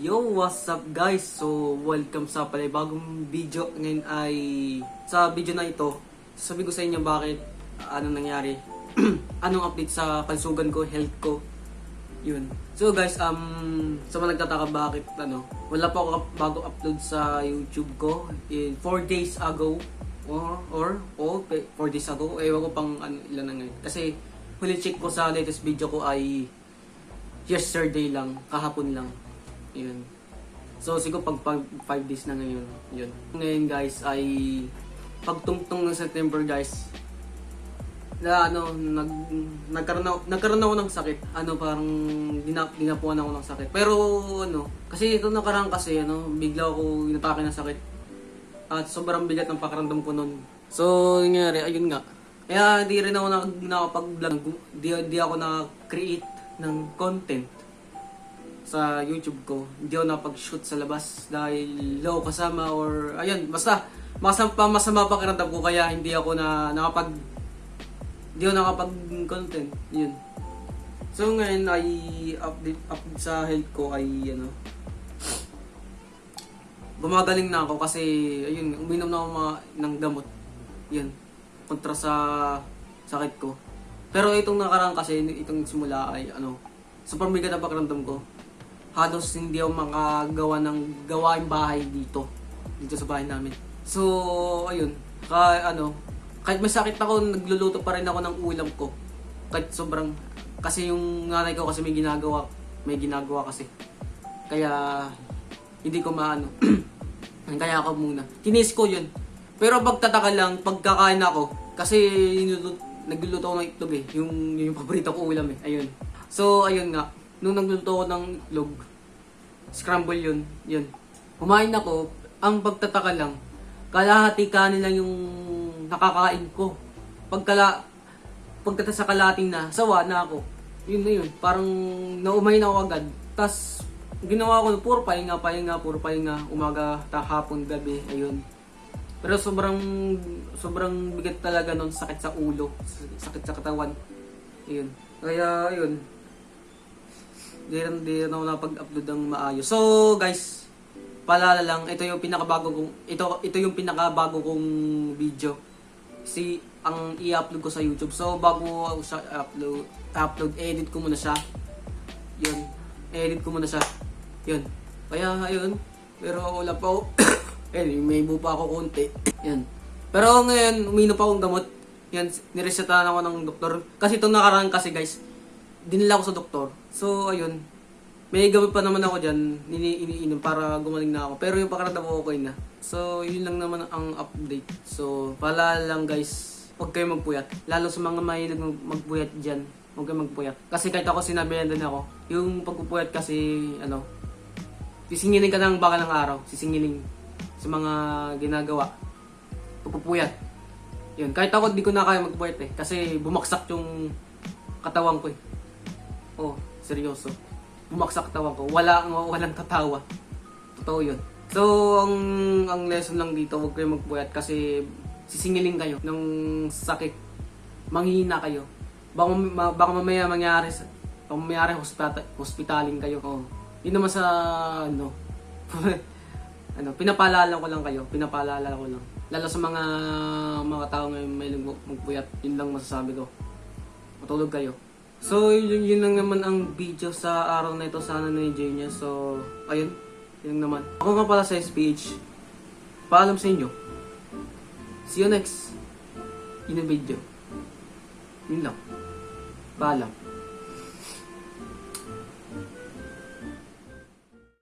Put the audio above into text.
Yo, what's up guys? So, welcome sa bagong video. Ngayon ay, sa video na ito, sabi ko sa inyo bakit, ano nangyari, anong update sa pansugan ko, health ko. Yun. So guys, um, sa mga nagtataka bakit, ano, wala pa ako bago upload sa YouTube ko. In 4 days ago, or, or, oh, 4 days ago, ewan ko pang ano, ilan na ngayon. Kasi, huli check ko sa latest video ko ay yesterday lang, kahapon lang. Yun. So siguro pag 5 days na ngayon, yun. Ngayon guys ay pagtungtong ng September guys. Na ano, nag nagkaroon ako, nagkaroon ako ng sakit. Ano parang dinap, dinapuan ako ng sakit. Pero ano, kasi ito nakaraan kasi ano, bigla ako inatake ng sakit. At sobrang bigat ng pakiramdam ko noon. So, nangyari, ayun nga. Kaya di rin ako nak nakapag-vlog. Di, di ako na-create ng content sa YouTube ko. Hindi ako napag-shoot sa labas dahil low kasama or ayun, basta masama, masama pakiramdam ko kaya hindi ako na nakapag hindi ako nakapag-content. Yun. So ngayon ay update update sa health ko ay ano Gumagaling na ako kasi ayun, uminom na ako mga, ng gamot. Yun. Kontra sa sakit ko. Pero itong nakaraan kasi, itong simula ay ano, super bigat na pakiramdam ko halos hindi ako makagawa ng gawain bahay dito. Dito sa bahay namin. So, ayun. Ka, ano, kahit may sakit ako, nagluluto pa rin ako ng ulam ko. Kahit sobrang, kasi yung nanay ko kasi may ginagawa, may ginagawa kasi. Kaya, hindi ko maano. Kaya ako muna. Tinis ko yun. Pero pagtataka lang, pagkakain ako, kasi nagluluto ako ng itlog eh. Yung, yung paborito ko ulam eh. Ayun. So, ayun nga. Nung nagluto ako ng itlog, scramble yun, yun. Kumain ako, ang pagtataka lang, kalahati kanin lang yung nakakain ko. Pagkala, pagkata sa kalating na, sawa na ako. Yun na yun, parang naumay na ako agad. Tapos, ginawa ko, puro pahinga, pahinga, puro pahinga, umaga, ta, hapon, gabi, ayun. Pero sobrang, sobrang bigat talaga nun, sakit sa ulo, sakit sa katawan. Ayun. Kaya, ayun, di di rin ako napag-upload ng maayos. So, guys, paalala lang, ito yung pinakabago kong, ito, ito yung pinakabago kong video. Si, ang i-upload ko sa YouTube. So, bago ako siya upload, upload, edit ko muna siya. Yun. Edit ko muna siya. Yun. Kaya, ayun. Pero wala pa ako. Ayun, may pa ako konti. Yan. Pero ngayon, uminom pa akong gamot. Yan, niresetahan ako ng doktor. Kasi itong nakaraan kasi guys, dinala ako sa doktor. So, ayun. May gamot pa naman ako dyan, ini iniinom para gumaling na ako. Pero yung pakiramdam ko okay na. So, yun lang naman ang update. So, paalala lang guys, huwag kayo magpuyat. Lalo sa mga mahilig mag- magpuyat dyan, huwag kayo magpuyat. Kasi kahit ako sinabihan din ako, yung pagpupuyat kasi, ano, sisingilin ka ng baka ng araw. Sisingilin sa mga ginagawa. Pagpupuyat. Yun, kahit ako di ko na kaya magpuyat eh. Kasi bumaksak yung katawan ko eh. Oh, seryoso. Bumaksak katawan ko. Wala, walang tatawa. Totoo yun. So, ang, ang lesson lang dito, huwag kayo magpuyat kasi sisingilin kayo ng sakit. Manghihina kayo. Baka, ma- baka mamaya mangyari, sa- baka mangyari hospital, hospitalin kayo. Oh. Yun naman sa, ano, ano, pinapaalala ko lang kayo, pinapaalala ko lang. Lalo sa mga mga tao ngayon may mag- magpuyat, yun lang masasabi ko. Matulog kayo. So, yun, yun lang naman ang video sa araw na ito. Sana na-enjoy niya. So, ayun. Yun naman. Ako nga pala sa SPH. Paalam sa inyo. See you next in a video. Yun lang. Paalam.